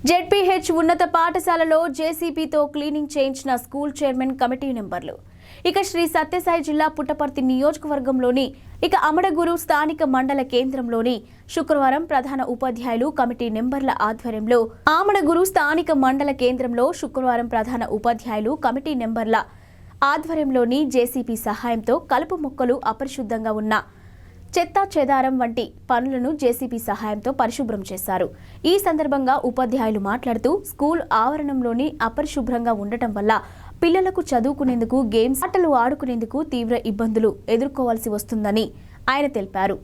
ZPH ఉన్నత పాఠశాలలో జేసీబీతో క్లీనింగ్ చేయించిన స్కూల్ చైర్మన్ కమిటీ నెంబర్లు ఇక శ్రీ సత్యసాయి జిల్లా పుట్టపర్తి నియోజకవర్గంలోని ఇక అమడగురు స్థానిక మండల కేంద్రంలోని శుక్రవారం ప్రధాన ఉపాధ్యాయులు కమిటీ నెంబర్ల ఆధ్వర్యంలో ఆమడగురు స్థానిక మండల కేంద్రంలో శుక్రవారం ప్రధాన ఉపాధ్యాయులు కమిటీ నెంబర్ల ఆధ్వర్యంలోని జేసీబీ సహాయంతో కలుపు మొక్కలు అపరిశుద్ధంగా ఉన్న చెత్త చెదారం వంటి పనులను జేసీబీ సహాయంతో పరిశుభ్రం చేశారు. ఈ సందర్భంగా ఉపాధ్యాయులు మాట్లాడుతూ స్కూల్ ఆవరణంలోని అపరిశుభ్రంగా ఉండటం వల్ల పిల్లలకు చదువుకునేందుకు గేమ్స్ ఆటలు ఆడుకునేందుకు తీవ్ర ఇబ్బందులు ఎదుర్కోవాల్సి వస్తుందని ఆయన తెలిపారు.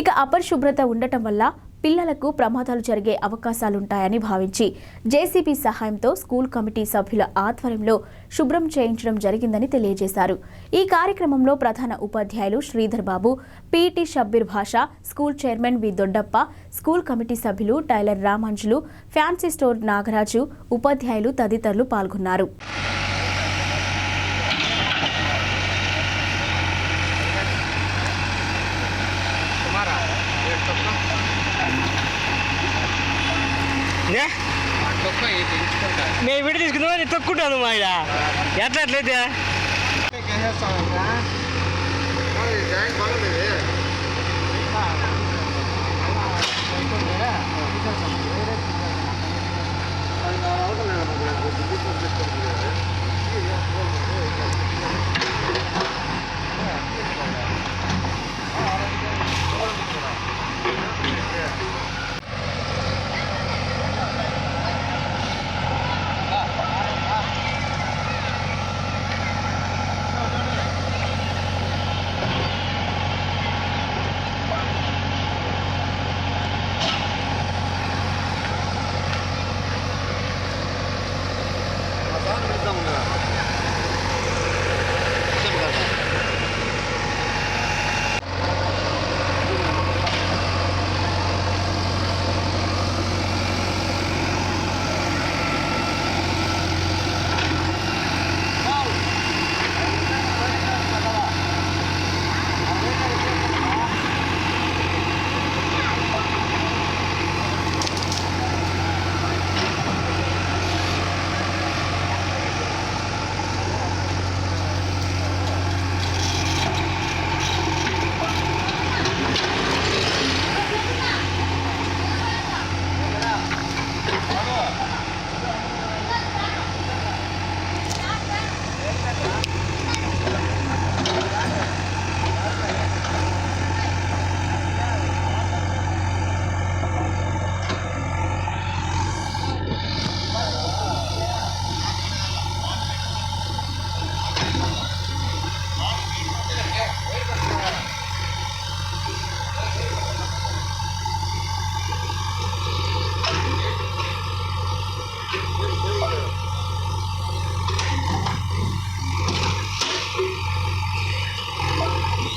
ఇక అపరిశుభ్రత ఉండటం వల్ల పిల్లలకు ప్రమాదాలు జరిగే అవకాశాలుంటాయని భావించి జేసీబీ సహాయంతో స్కూల్ కమిటీ సభ్యుల ఆధ్వర్యంలో శుభ్రం చేయించడం జరిగిందని తెలియజేశారు. ఈ కార్యక్రమంలో ప్రధాన ఉపాధ్యాయులు Sridhar Babu PT Shabbir Basha school chairman V Doddappa school committee సభ్యులు tailor Ramanjulu fancy store Nagaraju ఉపాధ్యాయులు తదితరులు పాల్గొన్నారు. మేము విడి తీసుకుందాం తొక్కుంటాను మా ఇలా ఎట్లా అట్లయితే?